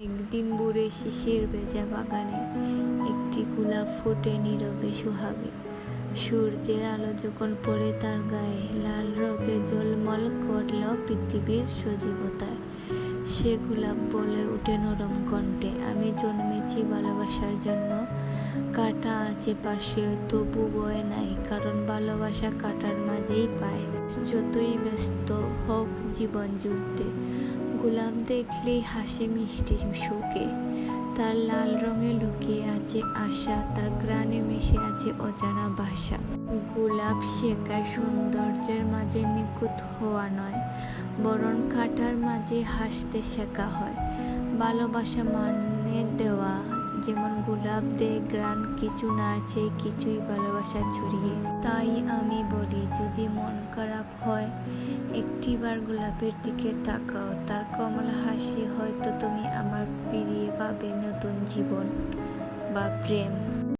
একদিন বুড়ে শিশির ভেজা বাগানে একটি গোলাপ ফুটে নীরবে সুহাগে। সূর্যের আলো যখন পড়ে তার গায়ে, লাল রঙে জলমল করল পৃথিবীর সজীবতায়। সে গোলাপ বলে উঠে নরম কণ্ঠে, আমি জন্মেছি ভালোবাসার জন্য। কাটা আছে পাশে, তবু বয়ে নাই, কারণ ভালোবাসা কাটার মাঝেই পায়। যতই ব্যস্ত হোক জীবন যুদ্ধে, গোলাপ দেখলেই হাসি মিষ্টি সুখে। তার লাল রঙে লুকিয়ে আছে আশা, তার গ্রানে মিশে আছে অজানা ভাষা। গোলাপ শেখায় সৌন্দর্যের মাঝে নিখুঁত হওয়া নয় বরং কাটার মাঝে হাসতে শেখা হয়। ভালোবাসা মানে দেওয়া। যেমন গোলাপ দে গ্রান, কিছু না আছে, কিছুই ভালোবাসা ছড়িয়ে। তাই আমি বলি, যদি মন খারাপ হয়, একটিবার গোলাপের দিকে তাকাও। তার কমলা হাসি হয়তো তুমি আমার ফিরিয়ে পাবে নতুন জীবন বা প্রেম।